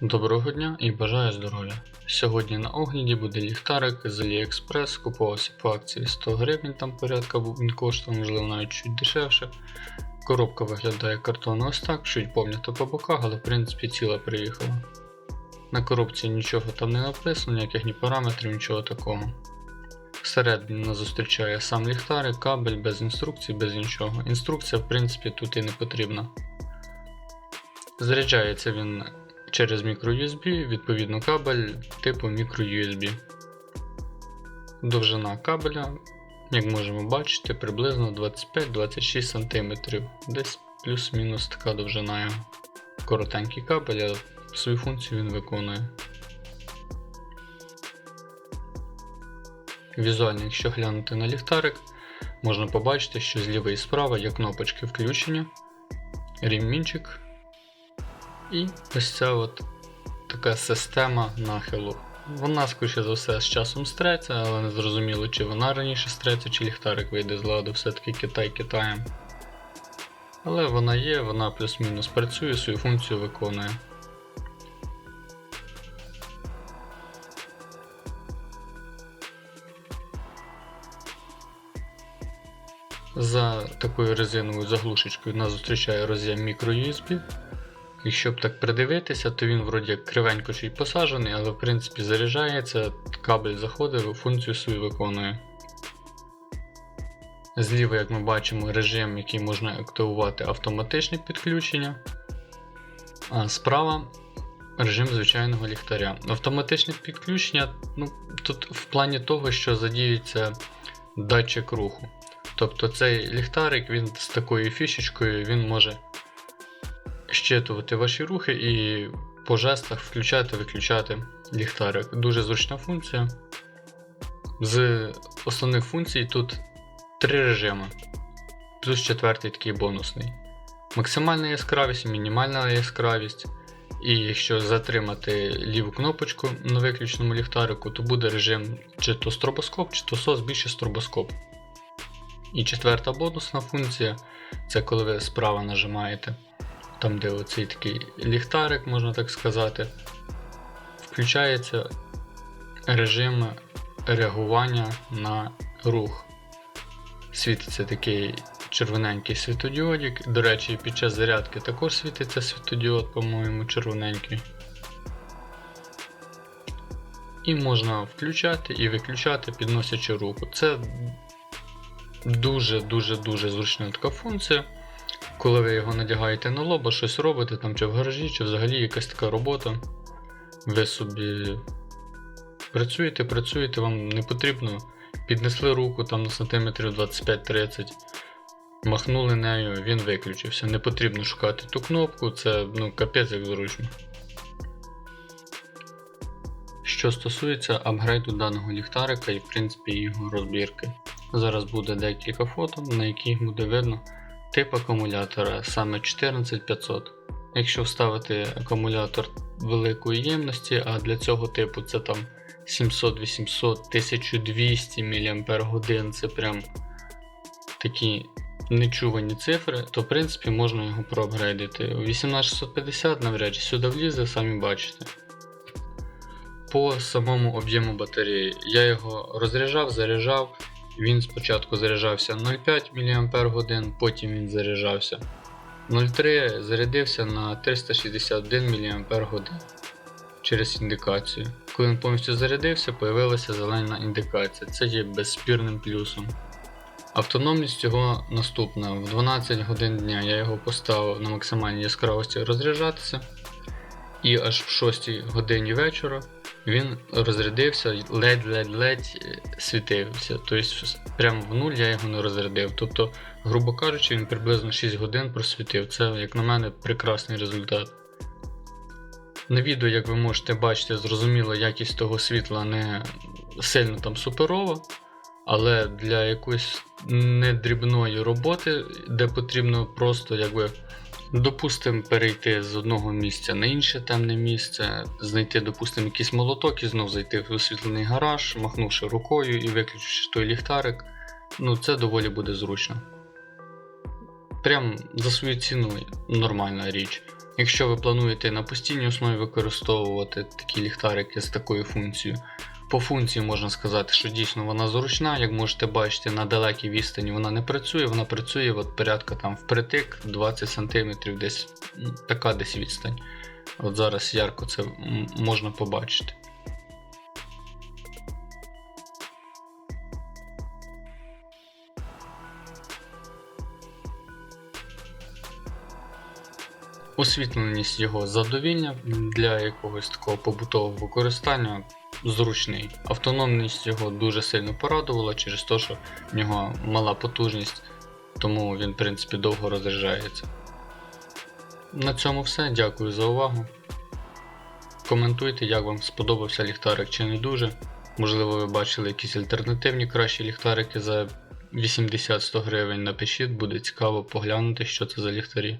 Доброго дня і бажаю здоров'я. Сьогодні на огляді буде ліхтарик з AliExpress, купувався по акції 100 гривень, там порядка був він коштував, можливо навіть чуть дешевше. Коробка виглядає картонно ось так, чуть пом'ято по боках, але в принципі ціла приїхала. На коробці нічого там не написано, ніяких ні параметрів, нічого такого. Всередині нас зустрічає сам ліхтарик, кабель без інструкцій, без нічого. Інструкція, в принципі, тут і не потрібна. Заряджається він через microUSB, відповідно кабель типу microUSB. Довжина кабеля, як можемо бачити, приблизно 25-26 см. Десь плюс-мінус така довжина його. Коротенький кабель, але свою функцію він виконує. Візуально, якщо глянути на ліхтарик, можна побачити, що зліва і справа є кнопочки включення, ремінчик і ось ця от така система нахилу. Вона, скоріше за все, з часом стреться, але не зрозуміло, чи вона раніше стреться, чи ліхтарик вийде з ладу, все-таки Китай Китаєм. Але вона є, вона плюс-мінус працює, свою функцію виконує. За такою резиновою заглушечкою нас зустрічає роз'єм microUSB. Якщо б так придивитися, то він вроді як кривенько ще й посаджений, але в принципі заряджається, кабель заходить, функцію свою виконує. Зліва, як ми бачимо, режим, який можна активувати автоматичне підключення. А справа режим звичайного ліхтаря. Автоматичне підключення ну, тут в плані того, що задіюється датчик руху. Тобто цей ліхтарик він з такою фішечкою він може щитувати ваші рухи і по жестах включати-виключати ліхтарик. Дуже зручна функція. З основних функцій тут три режими, плюс четвертий такий бонусний. Максимальна яскравість, мінімальна яскравість. І якщо затримати ліву кнопочку на виключеному ліхтарику, то буде режим чи то стробоскоп, чи то SOS більше стробоскоп. І четверта бонусна функція це коли ви справа нажимаєте там, де оцей такий ліхтарик, можна так сказати, включається режим реагування на рух. Світиться такий червоненький світодіодик. До речі, під час зарядки також світиться світодіод, по-моєму, червоненький. І можна включати і виключати, підносячи руку. Це дуже-дуже-дуже зручна така функція. Коли ви його надягаєте на лоба, щось робите там чи в гаражі, чи взагалі якась така робота. Ви собі працюєте, працюєте, вам не потрібно. Піднесли руку там на сантиметрів 25-30, махнули нею, він виключився. Не потрібно шукати ту кнопку, це ну, капець як зручно. Що стосується апгрейду даного ліхтарика і в принципі його розбірки. Зараз буде декілька фото, на яких буде видно тип акумулятора саме 14500. Якщо вставити акумулятор великої ємності, а для цього типу це там 700, 800, 1200 мАч, це прям такі нечувані цифри, то в принципі можна його проапгрейдити. 18650 навряд чи сюди влізе, самі бачите. По самому об'єму батареї я його розряджав, заряджав. Він спочатку заряджався 0,5 мАч, потім він заряджався 0,3 зарядився на 361 мАч через індикацію. Коли він повністю зарядився, з'явилася зелена індикація. Це є безспірним плюсом. Автономність його наступна. В 12 годин дня я його поставив на максимальній яскравості розряджатися. І аж в 6 годині вечора він розрядився, ледь-ледь-ледь світився. Тобто, прямо в нуль я його не розрядив. Тобто, грубо кажучи, він приблизно 6 годин просвітив. Це, як на мене, прекрасний результат. На відео, як ви можете бачити, зрозуміло, якість того світла не сильно там суперова. Але для якоїсь недрібної роботи, де потрібно просто якби Допустимо, перейти з одного місця на інше темне місце, знайти, допустимо, якийсь молоток і знов зайти в освітлений гараж, махнувши рукою і виключивши той ліхтарик. Ну, це доволі буде зручно. Прям за свою ціну нормальна річ. Якщо ви плануєте на постійній основі використовувати такі ліхтарики з такою функцією, по функції можна сказати, що дійсно вона зручна, як можете бачити, на далекій відстані вона не працює, вона працює от порядка там впритик 20 см десь така десь відстань. От зараз ярко це можна побачити. Освітленість його задовільня для якогось такого побутового використання зручний. Автономність його дуже сильно порадувала через те, що в нього мала потужність, тому він, в принципі, довго розряджається. На цьому все. Дякую за увагу. Коментуйте, як вам сподобався ліхтарик чи не дуже. Можливо, ви бачили якісь альтернативні кращі ліхтарики за 80-100 гривень. Напишіть, буде цікаво поглянути, що це за ліхтарі.